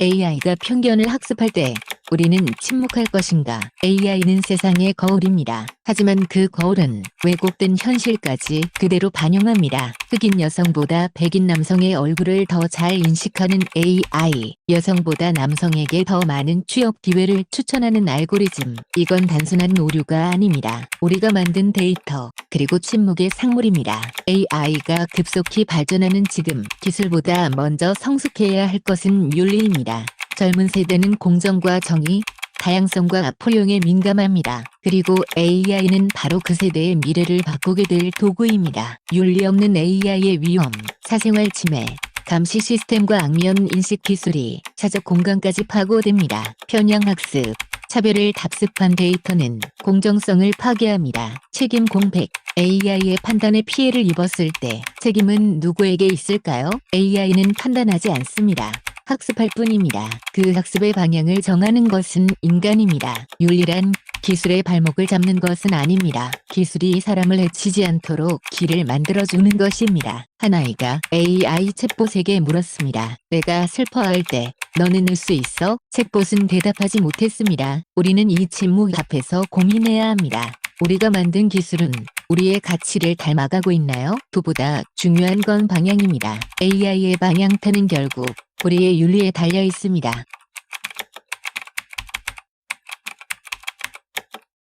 AI가 편견을 학습할 때 우리는 침묵할 것인가? AI는 세상의 거울입니다. 하지만 그 거울은 왜곡된 현실까지 그대로 반영합니다. 흑인 여성보다 백인 남성의 얼굴을 더 잘 인식하는 AI, 여성보다 남성에게 더 많은 취업 기회를 추천하는 알고리즘. 이건 단순한 오류가 아닙니다. 우리가 만든 데이터, 그리고 침묵의 상물입니다. AI가 급속히 발전하는 지금 기술보다 먼저 성숙해야 할 것은 윤리입니다. 젊은 세대는 공정과 정의, 다양성과 포용에 민감합니다. 그리고 AI는 바로 그 세대의 미래를 바꾸게 될 도구입니다. 윤리 없는 AI의 위험, 사생활 침해, 감시 시스템과 악면 인식 기술이 사적 공간까지 파고듭니다. 편향학습, 차별을 답습한 데이터는 공정성을 파괴합니다. 책임 공백, AI의 판단에 피해를 입었을 때 책임은 누구에게 있을까요? AI는 판단하지 않습니다. 학습할 뿐입니다. 그 학습의 방향을 정하는 것은 인간입니다. 윤리란 기술의 발목을 잡는 것은 아닙니다. 기술이 사람을 해치지 않도록 길을 만들어주는 것입니다. 한 아이가 AI 챗봇에게 물었습니다. 내가 슬퍼할 때 너는 울 수 있어? 챗봇은 대답하지 못했습니다. 우리는 이 침묵 앞에서 고민해야 합니다. 우리가 만든 기술은 우리의 가치를 닮아가고 있나요? 그보다 중요한 건 방향입니다. AI의 방향타는 결국 우리의 윤리에 달려 있습니다.